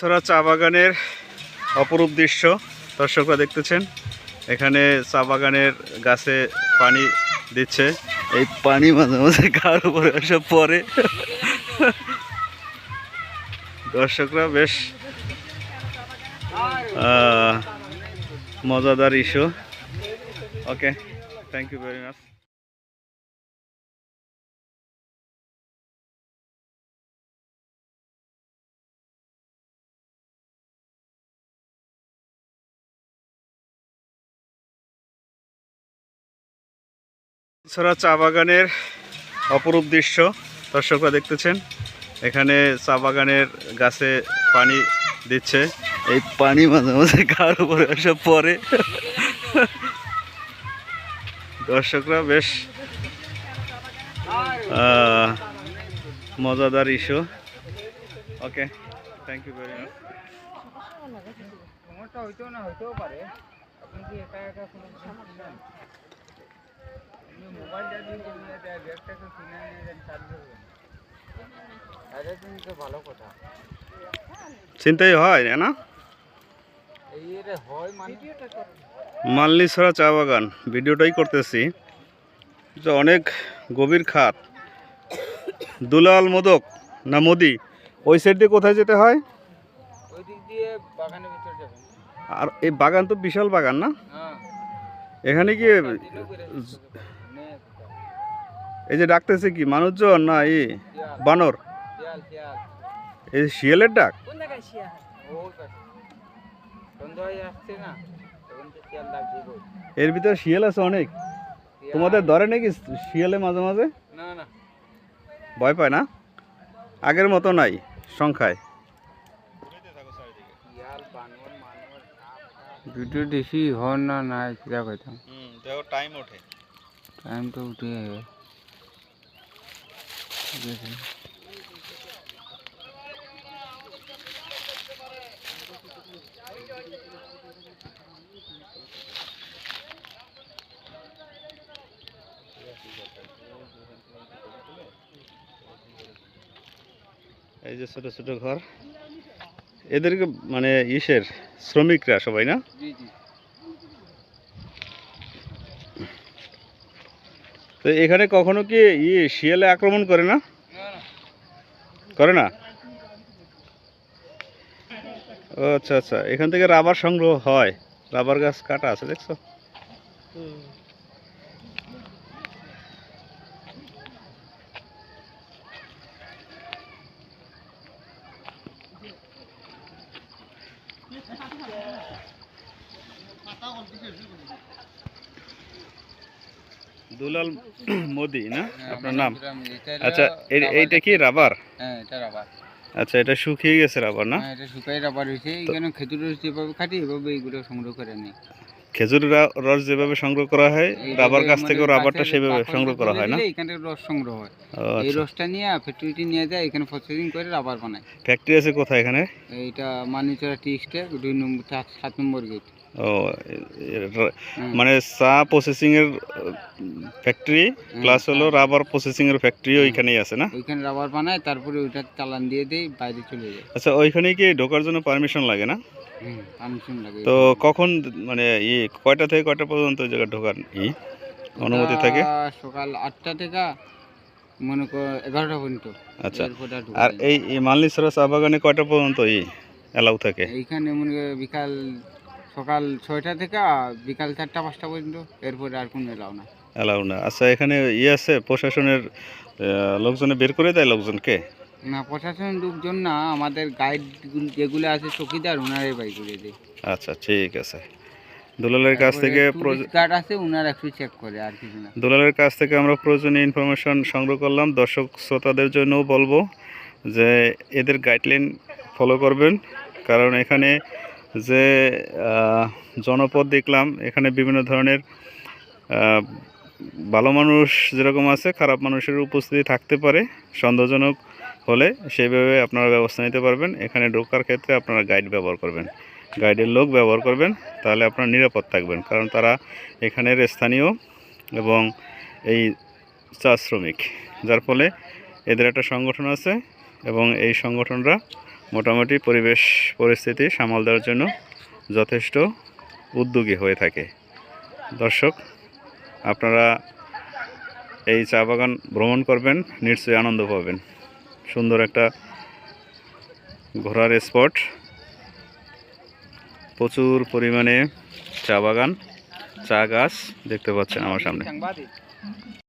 ছড়া চা বাগানের অপরূপ দৃশ্য দর্শকরা দেখতেছেন। এখানে চা বাগানের গাছে পানি দিচ্ছে। এই পানি মাঝে মাঝে কার উপরে এসে পরে। দর্শকরা বেশ মজাদার issue. Okay thank you very much ছড়া চা বাগানের অপরূপ দৃশ্য দর্শকরা দেখতেছেন। এখানে চা বাগানের গাছে পানি দিচ্ছে। এই পানি মাঝে মাঝে কার উপরে এসে পরে দর্শকরা বেশ মজাদার issue. Okay thank you very much না, হইতেও পারে। আপনি কি একা একা কোনো কিছু কিনেন আপনি মোবাইলটা দিয়ে দেয় ব্যাগটাকে কিনে নিয়ে যান চার্জ করবেন এটা কিন্তু ভালো কথা। চিন্তাই হয় না? মানে মাল্লি ছড়া চা বাগান ভিডিওটাই করতেছি। যে অনেক গভীর খাত। দুলাল মোদক না মোদি ওই সাইড দিয়ে কোথায় যেতে হয়? ওই দিক দিয়ে বাগানের ভিতর যাবেন আর এই বাগান তো বিশাল বাগান না? হ্যাঁ। এখানে কি এই যে ডাকতেছে কি? মানুষজন না এই বানর? এই শিয়ালের ডাক? কোন জায়গায় শিয়াল? ও কাছে সন্ধ্যা আসছে না তখন তো শিয়াল ডাক দিবই এর ভিতরে শিয়াল আছে অনেক। তোমাদের ধরে নাকি শিয়ালে মাঝে মাঝে? না না ভয় পায় না? আগের মতো নাই সংখ্যায়। ভিডিও দেখি হর না নাই কিরা কইতাম। টাইম ওঠে। টাইম তো উঠে এই যে ছোট ছোট ঘর। এদেরকে মানে ইসের শ্রমিকরা সবাই না? তো এখানে কখনো কি ই শিয়ালে আক্রমণ করে না? করে না? ও আচ্ছা আচ্ছা। এখান থেকে রাবার সংগ্রহ হয়। রাবার গাছ কাটা আছে, দেখছ? দুলাল মোদি না? আপনার নাম? আচ্ছা এইটা কি রাবার হ্যাঁ এটা রাবার আচ্ছা এটা শুকিয়ে গেছে রাবার না? হ্যাঁ এটা শুকাই রাবার হয়েছে এখানে খেজুর রস যেভাবে খাটি এভাবে এইগুলো সংগ্রহ করে নেই। খেজুর রস যেভাবে সংগ্রহ করা হয় রাবার গাছ থেকেও রাবারটা সেভাবে সংগ্রহ করা হয় না? এখানে রস সংগ্রহ হয়। এই আচ্ছা। রসটা নিয়ে ফ্যাক্টরিতে নিয়ে যায় এখানে প্রসেসিং করে রাবার বানায়। ফ্যাক্টরি আছে কোথায় এখানে? এইটা টি দুই নম্বর সাত- নম্বর গেট ও এ- মানে চা প্রসেসিং এর ফ্যাক্টরি প্লাস হলো রাবার প্রসেসিং এর ফ্যাক্টরি ওইখানেই আছে না? ওইখানে রাবার বানায় তারপরে ওইটা চালান দিয়ে দেয় বাইরে চলে যায়। আচ্ছা ওইখানে কি ঢোকার জন্য পারমিশন লাগে না? তো কখন মানে ই কয়টা থেকে কয়টা পর্যন্ত ওই জায়গায় ঢোকার ই? অনুমতি থাকে? সকাল আটটা থেকে মনে কর এগারোটা পর্যন্ত। আচ্ছা। আর। এই মালনিসরা চা বাগানে কয়টা পর্যন্ত ই অ্যালাউ থাকে? এইখানে মনে কর বিকাল সকাল ছয়টা থেকে বিকাল চারটা পাঁচটা পর্যন্ত। এরপরে আর কোনো এলাও না অ্যালাউ না। আচ্ছা এখানে ই আছে প্রশাসনের লোকজনে বের করে দেয় লোকজনকে? না প্রশাসনের লোকজন না আমাদের গাইড যেগুলো আছে চকিদার ওনারাই বাই করে দেয় আচ্ছা ঠিক আছে। দুলালের কাছ থেকে গার্ড আছে ওনারা একটু চেক করে আর কিছু না। দুলালের কাছ থেকে আমরা প্রয়োজনীয় ইনফরমেশন সংগ্রহ করলাম। দর্শক শ্রোতাদের জন্যও বলব যে এদের গাইডলাইন ফলো করবেন। কারণ এখানে যে জনপদ দেখলাম এখানে বিভিন্ন ধরনের ভালো মানুষ যেরকম আছে খারাপ মানুষের উপস্থিতি থাকতে পারে। সন্দেহজনক হলে সেইভাবে আপনারা ব্যবস্থা নিতে পারবেন। এখানে ঢোকার ক্ষেত্রে আপনারা গাইড ব্যবহার করবেন। গাইডের লোক ব্যবহার করবেন, তাহলে আপনারা নিরাপদ থাকবেন। কারণ তারা এখানের স্থানীয় এবং এই চা শ্রমিক, যার ফলে এদের একটা সংগঠন আছে এবং এই সংগঠনরা মোটামুটি পরিবেশ পরিস্থিতি সামাল দেওয়ার জন্য যথেষ্ট উদ্যোগী হয়ে থাকে। দর্শক, আপনারা এই চা বাগান ভ্রমণ করবেন, নিশ্চয়ই আনন্দ পাবেন। সুন্দর একটা ঘোরার স্পট। প্রচুর পরিমাণে চা বাগান চা গাছ দেখতে পাচ্ছেন আমার সামনে।